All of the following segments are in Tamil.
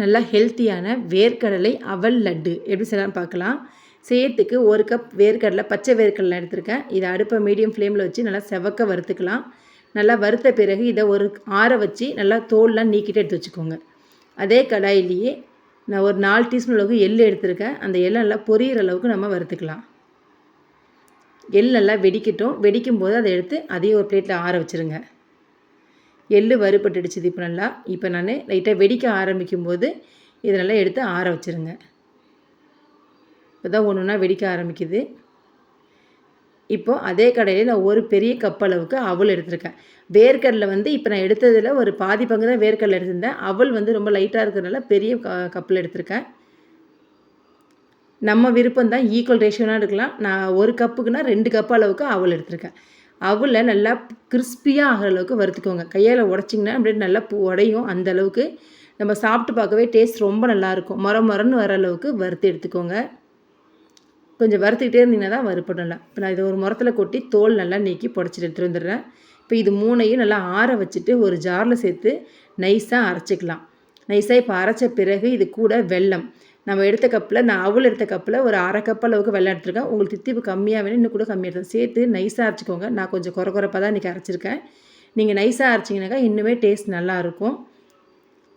நல்லா ஹெல்த்தியான வேர்க்கடலை அவல் லட்டு. எப்படி செய்யலாம் பார்க்கலாம். செய்யறதுக்கு ஒரு கப் வேர்க்கடலை பச்சை வேர்க்கடலை எடுத்திருக்கேன். இதை அடுப்பை மீடியம் ஃப்ளேமில் வச்சு நல்லா செவக்க வறுத்துக்கலாம். நல்லா வறுத்த பிறகு இதை ஒரு ஆற வச்சு நல்லா தோல்லாம் நீக்கிட்டு எடுத்து வச்சுக்கோங்க. அதே கடாயிலேயே நான் ஒரு நாலு டீஸ்பூன் அளவுக்கு எள் எடுத்திருக்கேன். அந்த எள்ளை நல்லா பொரியிற அளவுக்கு நம்ம வறுத்துக்கலாம். எள் நல்லா வெடிக்கட்டும். வெடிக்கும் போது அதை எடுத்து அதையும் ஒரு பிளேட்டில் ஆற வச்சுருங்க. எள்ளு வறுபட்டுடுச்சு இப்போ நல்லா. இப்போ நான் லைட்டாக வெடிக்க ஆரம்பிக்கும் போது இதை நல்லா எடுத்து ஆற வச்சுருங்க. இப்போ தான் ஒன்று ஒன்றா வெடிக்க ஆரம்பிக்குது. இப்போது அதே கடையில் நான் ஒரு பெரிய கப் அளவுக்கு அவல் எடுத்திருக்கேன். வேர்க்கடலை வந்து இப்போ நான் எடுத்ததில் ஒரு பாதி பங்கு தான் வேர்க்கடலை எடுத்திருந்தேன். அவல் வந்து ரொம்ப லைட்டாக இருக்கிறதுனால பெரிய க கப்பில் எடுத்திருக்கேன். நம்ம விருப்பம் தான் ஈக்குவல் ரேஷியோனா எடுக்கலாம். நான் ஒரு கப்புக்குன்னா ரெண்டு கப் அளவுக்கு அவல் எடுத்திருக்கேன். அவளை நல்லா கிறிஸ்பியாக ஆகிற அளவுக்கு வறுத்துக்கோங்க. கையால் உடச்சிங்கன்னா அப்படியே நல்லா உடையும் அந்த அளவுக்கு. நம்ம சாப்பிட்டு பார்க்கவே டேஸ்ட் ரொம்ப நல்லாயிருக்கும் மொர மொரன்னு வர அளவுக்கு வறுத்து எடுத்துக்கோங்க. கொஞ்சம் வறுத்துக்கிட்டே இருந்தீங்கன்னா தான் வறுப்படலாம் இப்போ நான் இதை ஒரு முரத்தில் கொட்டி தோல் நல்லா நீக்கி புடச்சிட்டு எடுத்துகிட்டு வந்துடுறேன். இப்போ இது மூணையும் நல்லா ஆற வச்சுட்டு ஒரு ஜாரில் சேர்த்து நைஸாக அரைச்சிக்கலாம். நைஸாக இப்போ அரைச்ச பிறகு இது கூட வெல்லம். நம்ம எடுத்த கப்பில் நான் அவள் எடுத்த கப்பில் ஒரு அரை கப் அளவுக்கு வெள்ளம் எடுத்துருக்கேன். உங்களுக்கு தித்திப்பு கம்மியாக வேணும் இன்னும் கூட கம்மியாக எடுத்து சேர்த்து நைஸாக அரைச்சிக்கோங்க. நான் கொஞ்சம் குறை குறைப்பாக தான் இன்றைக்கி அரைச்சிருக்கேன் நீங்கள் நைஸாக அரைச்சிங்கனாக்கா இன்னுமே டேஸ்ட் நல்லாயிருக்கும்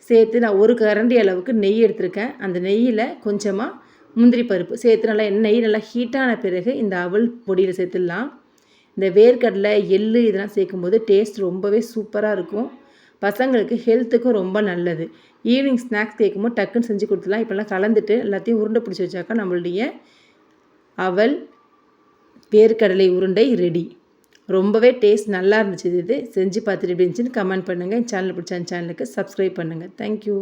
சேர்த்து நான் ஒரு கரண்டி அளவுக்கு நெய் எடுத்திருக்கேன். அந்த நெய்யில் கொஞ்சமாக முந்திரி பருப்பு சேர்த்து நல்லா நெய் நல்லா ஹீட்டான பிறகு இந்த அவல் பொடியில் சேர்த்துடலாம். இந்த வேர்க்கடலை எள் இதெல்லாம் சேர்க்கும்போது டேஸ்ட் ரொம்பவே சூப்பராக இருக்கும். பசங்களுக்கு ஹெல்த்துக்கும் ரொம்ப நல்லது. ஈவினிங் ஸ்நாக்ஸ் கேட்கும்போது டக்குன்னு செஞ்சு கொடுத்துலாம் இப்போல்லாம் கலந்துட்டு எல்லாத்தையும் உருண்டை பிடிச்சி வச்சாக்கா நம்மளுடைய அவல் வேர்க்கடலை உருண்டை ரெடி ரொம்பவே டேஸ்ட் நல்லா இருந்துச்சு இது. செஞ்சு பார்த்துட்டு எப்படி இருந்துச்சுன்னு கமெண்ட் பண்ணுங்கள் என் சேனல் பிடிச்ச சேனலுக்கு சப்ஸ்கிரைப் பண்ணுங்கள் தேங்க்யூ